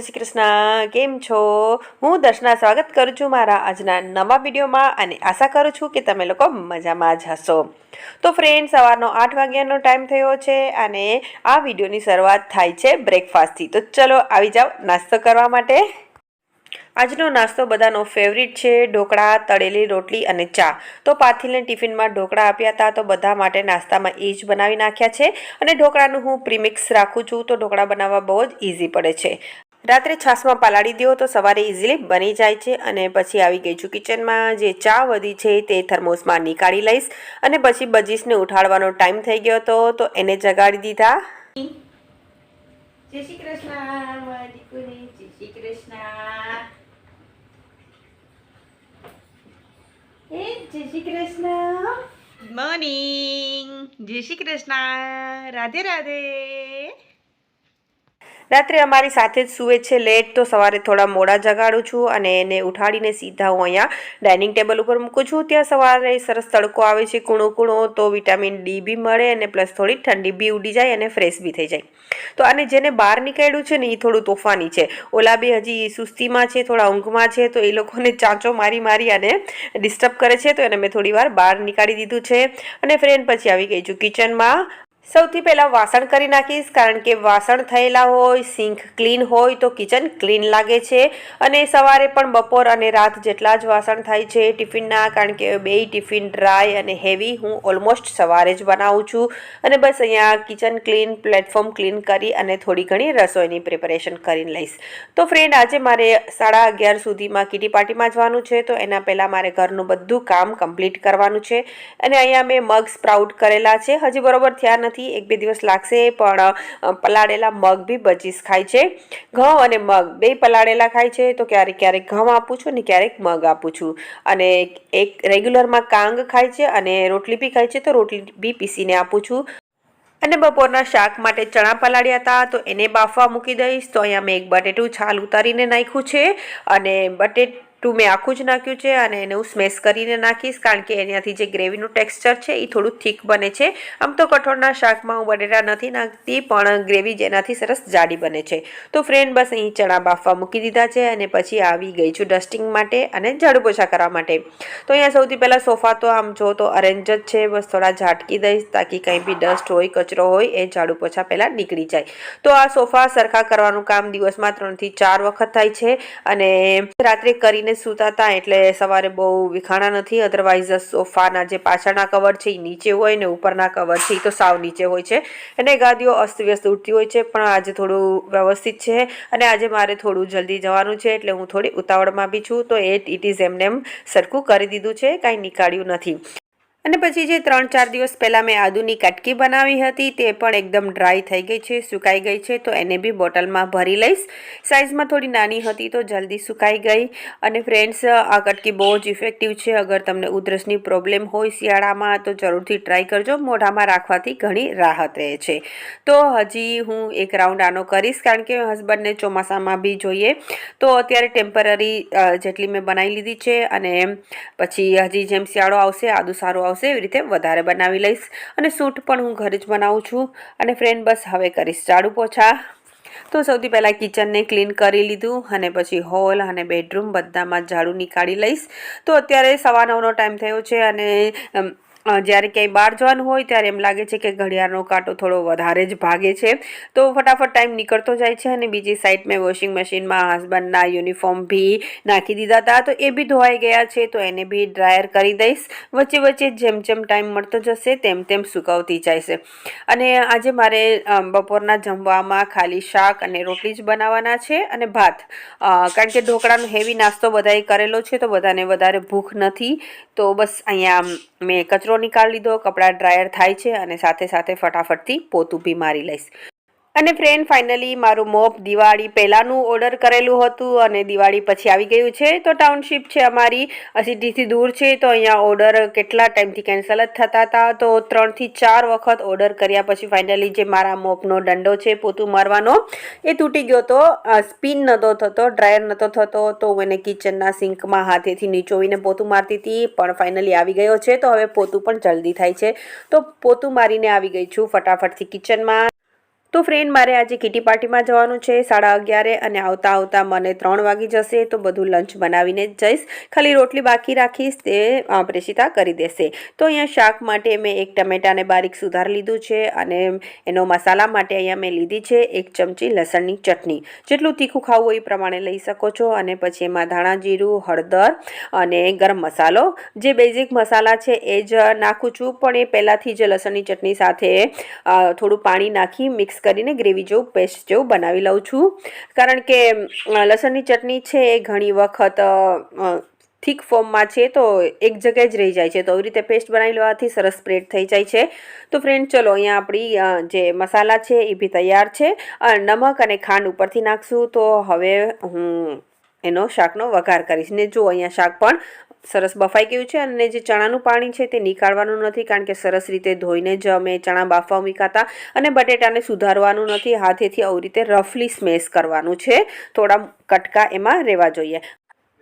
જય શ્રી કૃષ્ણ. કેમ છો? હું દર્શના સ્વાગત કરું છું મારા આજના નવા વિડીયોમાં અને આશા કરું છું કે તમે લોકો મજામાં જ હશો. તો ફ્રેન્ડ સવારનો આઠ વાગ્યાનો ટાઈમ થયો છે અને આ વિડીયોની શરૂઆત થાય છે બ્રેકફાસ્ટથી તો ચલો આવી જાઓ નાસ્તો કરવા માટે. આજનો નાસ્તો બધાનો ફેવરિટ છે, ઢોકળા, તળેલી રોટલી અને ચા. તો પાથીલને ટિફિનમાં ઢોકળા આપ્યા હતા, તો બધા માટે નાસ્તામાં એ જ બનાવી નાખ્યા છે. અને ઢોકળાનું હું પ્રીમિક્સ રાખું છું, તો ઢોકળા બનાવવા બહુ જ ઇઝી પડે છે. રાત્રે છાશમાં પલાળી દો તો સવારે ઇઝીલી બની જાય છે અને પછી આવી ગઈ છું કિચનમાં. જે ચા વધી છે તે થર્મોસમાં નીકાળી લઈશ અને પછી બજીસને ઉઠાડવાનો ટાઈમ થઈ ગયો હતો તો એને જગાડી દીધા. જય શ્રી કૃષ્ણ જય શ્રી કૃષ્ણ. એ જય શ્રી કૃષ્ણ. મોર્નિંગ જય શ્રી કૃષ્ણ. રાધે રાધે. રાત્રે અમારી સાથે જ સૂવે છે લેટ, તો સવારે થોડા મોડા જગાડું છું અને એને ઉઠાડીને સીધા હું અહીંયા ડાઇનિંગ ટેબલ ઉપર મૂકું છું. ત્યાં સવારે સરસ તડકો આવે છે કૂણો કૂણો, તો વિટામિન ડી બી મળે અને પ્લસ થોડી ઠંડી બી ઉડી જાય અને ફ્રેશ બી થઈ જાય. તો અને જેને બહાર નીકળ્યું છે ને એ થોડું તોફાની છે. ઓલા બી હજી સુસ્તીમાં છે, થોડા ઊંઘમાં છે, તો એ લોકોને ચાંચો મારી મારી અને ડિસ્ટર્બ કરે છે, તો એને મેં થોડી વાર બહાર નીકાળી દીધું છે. અને ફ્રેન્ડ પછી આવી ગઈ છું કિચનમાં સૌથી પહેલાં વાસણ કરી નાખીશ, કારણ કે વાસણ થયેલા હોય, સિંક ક્લીન હોય તો કિચન ક્લીન લાગે છે. અને સવારે પણ બપોર અને રાત જેટલા જ વાસણ થાય છે ટિફિનના, કારણ કે બેય ટિફિન ડ્રાય અને હેવી હું ઓલમોસ્ટ સવારે જ બનાવું છું. અને બસ અહીંયા કિચન ક્લીન, પ્લેટફોર્મ ક્લીન કરી અને થોડી ઘણી રસોઈની પ્રિપેરેશન કરીને લઈશ. તો ફ્રેન્ડ, આજે મારે સાડા અગિયાર સુધીમાં કિટી પાર્ટીમાં જવાનું છે, તો એના પહેલાં મારે ઘરનું બધું કામ કમ્પ્લીટ કરવાનું છે. અને અહીંયા મેં મગ સ્પ્રાઉટ કરેલા છે. હજી બરોબર થયા નથી એક બે દિવસ લાગશે, પણ પલાળેલા મગ બી બચીસ ખાય છે. ઘઉં અને મગ બે પલાળેલા ખાય છે, તો ક્યારેક ક્યારેક ઘઉં આપું છું ને ક્યારેક મગ આપું છું. અને એક રેગ્યુલરમાં કાંગ ખાય છે અને રોટલી બી ખાય છે, તો રોટલી બી પીસીને આપું છું. અને બપોરના શાક માટે ચણા પલાળ્યા હતા, તો એને બાફવા મૂકી દઈશ. તો અહીંયા મેં એક બટેટું છાલ ઉતારીને નાખ્યું છે અને બટેટું મેં આખું જ નાખ્યું છે અને એને હું સ્મેશ કરીને નાખીશ કારણ કે એનાથી જે ગ્રેવીનું ટેક્સચર છે એ થોડું થીક બને છે. આમ તો કઠોળના શાકમાં હું બટેટા નથી નાખતી, પણ ગ્રેવી જેનાથી સરસ જાડી બને છે. તો ફ્રેન્ડ બસ અહીં ચણા બાફવા મૂકી દીધા છે અને પછી આવી ગઈ છું ડસ્ટિંગ માટે અને ઝાડુ પોછા કરવા માટે. તો અહીંયા સૌથી પહેલાં સોફા તો આમ જો તો અરેન્જ જ છે, બસ થોડા ઝાટકી દઈશ તાકી કંઈ બી ડસ્ટ હોય, કચરો હોય એ ઝાડુ પોછા પહેલાં નીકળી જાય. તો આ સોફા સરખા કરવાનું કામ દિવસમાં ત્રણથી ચાર વખત થાય છે અને રાત્રે કરીને સૂતા હતા એટલે સવારે બહુ વિખાણા નથી. અધરવાઇઝ સોફાના જે પાછળના કવર છે એ નીચે હોય ને ઉપરના કવર છે એ તો સાવ નીચે હોય છે. અને ગાદીઓ અસ્તવ્યસ્ત ઉઠતી હોય છે, પણ આજે થોડું વ્યવસ્થિત છે. અને આજે મારે થોડું જલ્દી જવાનું છે, એટલે હું થોડી ઉતાવળમાં બી છું. તો એ ઇટ ઇઝ એમને એમ સરખું કરી દીધું છે, કાંઈ નીકાળ્યું નથી. અને પછી જે ત્રણ ચાર દિવસ પહેલાં મેં આદુની કટકી બનાવી હતી, તે પણ એકદમ ડ્રાય થઈ ગઈ છે, સુકાઈ ગઈ છે, તો એને બી બોટલમાં ભરી લઈશ. સાઇઝમાં થોડી નાની હતી, તો જલ્દી સુકાઈ ગઈ. અને ફ્રેન્ડ્સ આ કટકી બહુ જ ઇફેક્ટિવ છે, અગર તમને ઉધરસની પ્રોબ્લેમ હોય શિયાળામાં, તો જરૂરથી ટ્રાય કરજો. મોઢામાં રાખવાથી ઘણી રાહત રહે છે. તો હજી હું એક રાઉન્ડ આનો કરીશ, કારણ કે હસબન્ડને ચોમાસામાં બી જોઈએ. તો અત્યારે ટેમ્પરરી જેટલી મેં બનાવી લીધી છે, અને પછી હજી જેમ શિયાળો આવશે, આદુ સારું આવશે એવી રીતે વધારે બનાવી લઈશ. અને સૂટ પણ હું ઘરે જ બનાવું છું. અને ફ્રેન્ડ બસ હવે કરીશ ઝાડુ પોછા. તો સૌથી પહેલાં કિચનને ક્લીન કરી લીધું અને પછી હોલ અને બેડરૂમ બધામાં ઝાડુ નીકાળી લઈશ. તો અત્યારે સવા નવનો ટાઈમ થયો છે અને જ્યારે ક્યાંય બહાર જવાનું હોય ત્યારે એમ લાગે છે કે ઘડિયાળનો કાંટો થોડો વધારે જ ભાગે છે. તો ફટાફટ ટાઈમ નીકળતો જાય છે અને બીજી સાઈડ મેં વોશિંગ મશીનમાં હસબન્ડના યુનિફોર્મ બી નાખી દીધા હતા. તો એ બી ધોવાઈ ગયા છે. તો એને બી ડ્રાયર કરી દઈશ. વચ્ચે વચ્ચે જેમ જેમ ટાઈમ મળતો જશે તેમ તેમ સુકવતી જાય અને આજે મારે બપોરના જમવામાં ખાલી શાક અને રોટલી જ બનાવવાના છે અને ભાત. કારણ કે ઢોકળાનો હેવી નાસ્તો બધાએ કરેલો છે તો બધાને વધારે ભૂખ નથી. તો બસ અહીંયા મેં કચરો નીકાળી લીધો કપડાં ડ્રાયર થાય છે અને સાથે સાથે ફટાફટથી પોતું બી મારી લઈશ. અને ફ્રેન્ડ ફાઇનલી મારું મોપ દિવાળી પહેલાંનું ઓર્ડર કરેલું હતું અને દિવાળી પછી આવી ગયું છે. તો ટાઉનશીપ છે અમારી સિટીથી દૂર છે, તો અહીંયા ઓર્ડર કેટલા ટાઈમથી કેન્સલ જ થતા હતા. તો ત્રણથી ચાર વખત ઓર્ડર કર્યા પછી ફાઇનલી જે મારા મોપનો દંડો છે, પોતું મારવાનો, એ તૂટી ગયો તો સ્પિન નહોતો થતો ડ્રાયર નહોતો થતો, તો હું એને કિચનના સિંકમાં હાથેથી નીચોવીને પોતું મારતી હતી, પણ ફાઇનલી આવી ગયો છે. તો હવે પોતું પણ જલ્દી થાય છે. તો પોતું મારીને આવી ગઈ છું ફટાફટથી કિચનમાં તો ફ્રેન્ડ મારે આજે કિટી પાર્ટીમાં જવાનું છે. સાડા અગિયારે અને આવતા આવતા મને ત્રણ વાગી જશે, તો બધું લંચ બનાવીને જ જઈશ. ખાલી રોટલી બાકી રાખીશ, તે પ્રેષિતા કરી દેશે. તો અહીંયા શાક માટે મેં એક ટમેટાને બારીક સુધાર લીધું છે અને એનો મસાલા માટે અહીંયા મેં લીધી છે એક ચમચી લસણની ચટણી. જેટલું તીખું ખાવું એ પ્રમાણે લઈ શકો છો અને પછી એમાં ધાણા જીરું, હળદર અને ગરમ મસાલો. જે બેઝિક મસાલા છે એ જ નાખું છું, પણ એ પહેલાંથી જ લસણની ચટણી સાથે થોડું પાણી નાખી મિક્સ કરીને ગ્રેવી જેવું પેસ્ટ જેવું બનાવી લઉં છું. કારણ કે લસણની ચટણી છે એ ઘણી વખત થીક ફોર્મમાં છે તો એક જગ્યાએ જ રહી જાય છે. તો આવી રીતે પેસ્ટ બનાવી લેવાથી સરસ સ્પ્રેડ થઈ જાય છે. તો ફ્રેન્ડ ચલો અહીંયા આપણી જે મસાલા છે એ બી તૈયાર છે. નમક અને ખાંડ ઉપરથી નાખશું. તો હવે હું એનો શાકનો વઘાર કરીશ. ને જો અહીંયા શાક પણ સરસ બફાઈ ગયું છે અને જે ચણાનું પાણી છે તે નીકાળવાનું નથી કારણ કે સરસ રીતે ધોઈને જ અમે ચણા બાફવા મૂક્યા અને બટેટાને સુધારવાનું નથી. હાથેથી આવી રીતે રફલી સ્મેશ કરવાનું છે. થોડા કટકા એમાં રહેવા જોઈએ.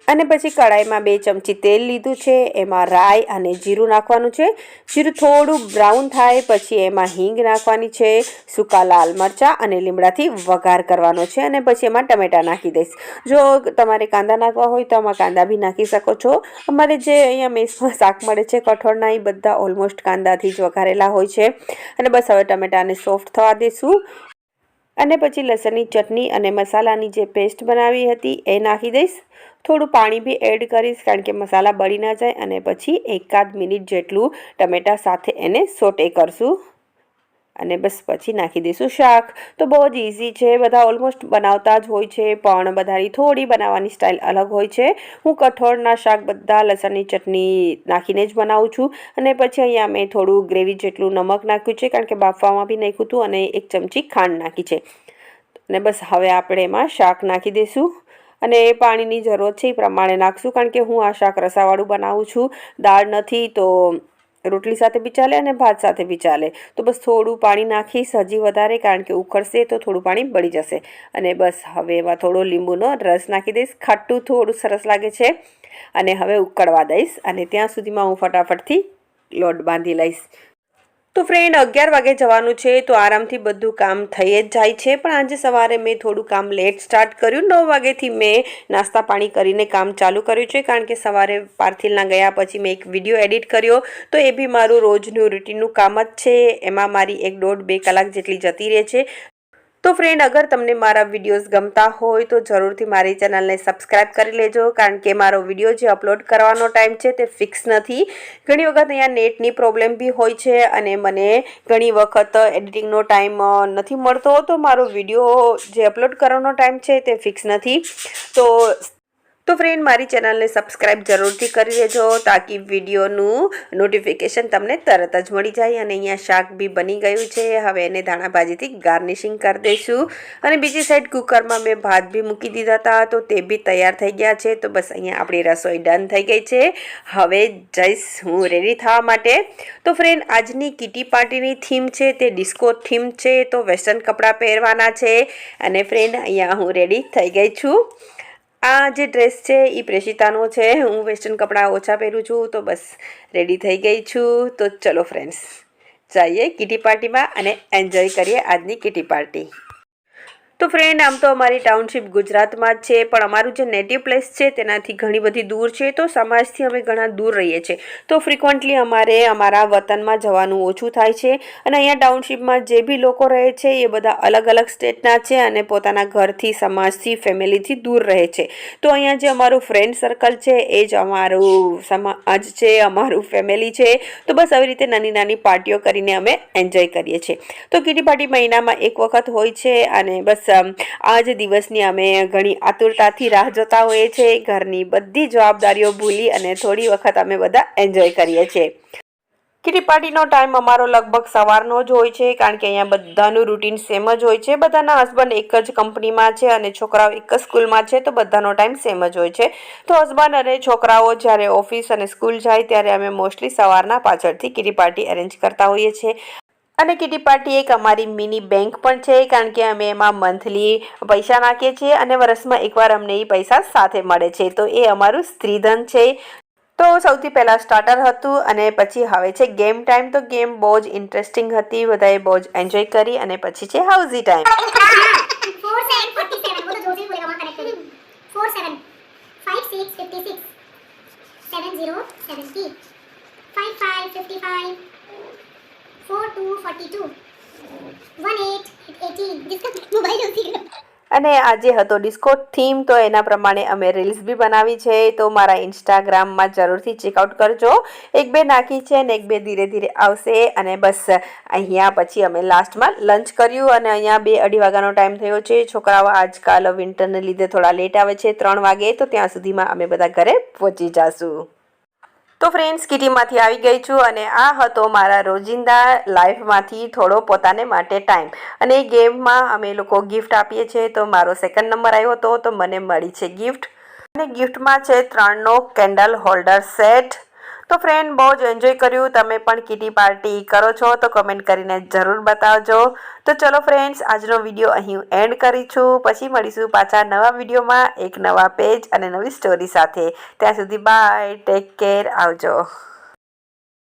અને પછી કઢાઈમાં બે ચમચી તેલ લીધું છે, એમાં રાઈ અને જીરું નાખવાનું છે. જીરું થોડું બ્રાઉન થાય પછી એમાં હિંગ નાખવાની છે, સૂકા લાલ મરચાં અને લીમડાથી વઘાર કરવાનો છે અને પછી એમાં ટમેટાં નાખી દઈશ. જો તમારે કાંદા નાખવા હોય તો આમાં કાંદા બી નાખી શકો છો. અમારે જે અહીંયા મેસમાં શાક મળે છે, કઠોળના, એ બધા ઓલમોસ્ટ કાંદાથી જ વઘારેલા હોય છે. અને બસ હવે ટમેટાને સોફ્ટ થવા દઈશું અને પછી લસણની ચટણી અને મસાલાની જે પેસ્ટ બનાવી હતી એ નાખી દઈશ. થોડું પાણી બી એડ કરીશ કારણ કે મસાલા બળી ના જાય અને પછી એકાદ મિનિટ જેટલું ટમેટા સાથે એને સોટે કરશું. અને બસ પછી નાખી દઈશું શાક. તો બહુ જ ઇઝી છે. બધા ઓલમોસ્ટ બનાવતા જ હોય છે, પણ બધાની થોડી બનાવવાની સ્ટાઇલ અલગ હોય છે. હું કઠોળના શાક બધા લસણની ચટણી નાખીને જ બનાવું છું. અને પછી અહીંયા મેં થોડું ગ્રેવી જેટલું નમક નાખ્યું છે, કારણ કે બાફવામાં બી નાખ્યું હતું અને એક ચમચી ખાંડ નાખી છે. અને બસ હવે આપણે એમાં શાક નાખી દઈશું. અને એ પાણીની જરૂરત છે એ પ્રમાણે નાખશું, કારણ કે હું આ શાક રસાવાળું બનાવું છું. દાળ નથી તો રોટલી સાથે બી ચાલે અને ભાત સાથે બી ચાલે. તો બસ થોડું પાણી નાખીશ, હજી વધારે, કારણ કે ઉખડશે તો થોડું પાણી બળી જશે. અને બસ હવે એમાં થોડો લીંબુનો રસ નાખી દઈશ. ખાટું થોડું સરસ લાગે છે. અને હવે ઉકળવા દઈશ અને ત્યાં સુધીમાં હું ફટાફટથી લોટ બાંધી લઈશ. તો ફ્રેન્ડ અગિયાર વાગે જવાનું છે તો આરામથી બધું કામ થઈ જ જાય છે. પણ આજે સવારે મેં થોડું કામ લેટ સ્ટાર્ટ કર્યું. નવ વાગ્યાથી મેં નાસ્તા પાણી કરીને કામ ચાલુ કર્યું છે. કારણ કે સવારે પાર્થિલના ગયા પછી મેં એક વીડિયો એડિટ કર્યો. તો એ બી મારું રોજનું રૂટીનનું કામ જ છે. એમાં મારી એક દોઢ બે કલાક જેટલી જતી રહે છે. તો ફ્રેન્ડ અગર તમને મારા વિડીયોઝ ગમતા હોય તો જરૂરથી મારી ચેનલને સબસ્ક્રાઇબ કરી લેજો. કારણ કે મારો વીડિયો જે અપલોડ કરવાનો ટાઈમ છે તે ફિક્સ નથી. ઘણી વખત અહીંયા નેટની પ્રોબ્લેમ બી હોય છે અને મને ઘણી વખત એડિટિંગનો ટાઈમ નથી મળતો. તો મારો વીડિયો જે અપલોડ કરવાનો ટાઈમ છે તે ફિક્સ નથી. તો તો ફ્રેન્ડ મારી ચેનલને સબસ્ક્રાઈબ જરૂરથી કરી લેજો તાકી વિડીયોનું નોટિફિકેશન તમને તરત જ મળી જાય અને અહીંયા શાક બી બની ગયું છે. હવે એને ધાણાભાજીથી ગાર્નિશિંગ કરી દઈશું. અને બીજી સાઈડ કુકરમાં મેં ભાત બી મૂકી દીધા હતા, તો તે બી તૈયાર થઈ ગયા છે. તો બસ અહીંયા આપણી રસોઈ ડન થઈ ગઈ છે. હવે જઈશ હું રેડી થવા માટે. તો ફ્રેન્ડ આજની કિટી પાર્ટીની થીમ છે, તે ડિસ્કો થીમ છે, તો વેસ્ટર્ન કપડાં પહેરવાના છે. અને ફ્રેન્ડ અહીંયા હું રેડી થઈ ગઈ છું. આ જે ડ્રેસ છે એ પ્રેષિતાનો છે. હું વેસ્ટર્ન કપડાં ઓછા પહેરું છું, તો બસ રેડી થઈ ગઈ છું. તો ચલો ફ્રેન્ડ્સ જઈએ કિટી પાર્ટીમાં અને એન્જોય કરીએ આજની કિટી પાર્ટી તો ફ્રેન્ડ આમ તો અમારી ટાઉનશીપ ગુજરાતમાં જ છે, પણ અમારું જે નેટિવ પ્લેસ છે, તેનાથી ઘણી બધી દૂર છે, તો સમાજથી અમે ઘણા દૂર રહીએ છીએ. તો ફ્રિકવન્ટલી અમારે અમારા વતનમાં જવાનું ઓછું થાય છે અને અહીંયા ટાઉનશીપમાં જે બી લોકો રહે છે, એ બધા અલગ અલગ સ્ટેટના છે અને પોતાના ઘરથી, સમાજથી ફેમિલીથી દૂર રહે છે. તો અહીંયા જે અમારું ફ્રેન્ડ સર્કલ છે, એ જ અમારું સમાજ છે, અમારું ફેમિલી છે. તો બસ આવી રીતે નાની નાની પાર્ટીઓ કરીને અમે એન્જોય કરીએ છીએ. તો કીટી પાર્ટી મહિનામાં એક વખત હોય છે અને બસ આ જ દિવસની અમે ઘણી આતુરતાથી રાહ જોતા હોઈએ છીએ. ઘરની બધી જવાબદારીઓ ભૂલી અને થોડી વખત અમે બધા એન્જોય કરીએ છીએ. કિટી પાર્ટીનો ટાઈમ અમારો લગભગ સવારનો જ હોય છે, કારણ કે અહીંયા બધાનું રૂટીન સેમ જ હોય છે. બધાના હસબન્ડ એક જ કંપનીમાં છે અને છોકરાઓ એક જ સ્કૂલમાં છે, તો બધાનો ટાઈમ સેમ જ હોય છે. તો હસબન્ડ અને છોકરાઓ જ્યારે ઓફિસ અને સ્કૂલ જાય, ત્યારે અમે મોસ્ટલી સવારના પાછળથી કિટી પાર્ટી અરેન્જ કરતા હોઈએ છીએ. અને કિટી પાર્ટી એક અમારી મિની બેંક પણ છે, કારણ કે અમે એમાં મંથલી પૈસા નાખીએ છીએ અને વર્ષમાં એકવાર અમને એ પૈસા સાથે મળે છે. તો એ અમારું સ્ત્રીધન છે. તો સૌથી પહેલાં સ્ટાર્ટર હતું અને પછી હવે છે ગેમ ટાઈમ તો ગેમ બહુ જ ઇન્ટરેસ્ટિંગ હતી. બધાએ બહુ જ એન્જોય કરી અને પછી છે housie time five five fifty five. અને આજે હતો ડિસ્કો થીમ તો એના પ્રમાણે અમે રીલ્સ બી બનાવી છે. તો મારા ઇન્સ્ટાગ્રામમાં જરૂરથી ચેકઆઉટ કરજો. એક બે નાખી છે અને એક બે ધીરે ધીરે આવશે. અને બસ, અહીંયા પછી અમે લાસ્ટમાં લંચ કર્યું અને અહીંયા બે અઢી વાગ્યાનો ટાઈમ થયો છે. છોકરાઓ આજકાલ વિન્ટરને લીધે થોડા લેટ આવે છે, ત્રણ વાગે. તો ત્યાં સુધીમાં અમે બધા ઘરે પહોંચી જાશું. તો ફ્રેન્ડ્સ કિટીમાંથી આવી ગઈ છું અને આ હતો મારા રોજિંદા લાઈફમાંથી થોડો પોતાને માટે ટાઈમ અને એ ગેમમાં અમે લોકો ગિફ્ટ આપીએ છીએ. તો મારો સેકન્ડ નંબર આવ્યો હતો. તો મને મળી છે ગિફ્ટ અને ગિફ્ટમાં છે ત્રણનો કેન્ડલ હોલ્ડર સેટ તો ફ્રેન્ડ બહુ જ એન્જોય કર્યું. તમે પણ કિટી પાર્ટી કરો છો, તો કમેન્ટ કરીને જરૂર બતાવજો. તો ચલો ફ્રેન્ડ્સ આજનો વીડિયો અહીં એન્ડ કરી છું પછી મળીશું પાછા નવા વિડીયોમાં એક નવા પેજ અને નવી સ્ટોરી સાથે. ત્યાં સુધી બાય ટેક કેર આવજો.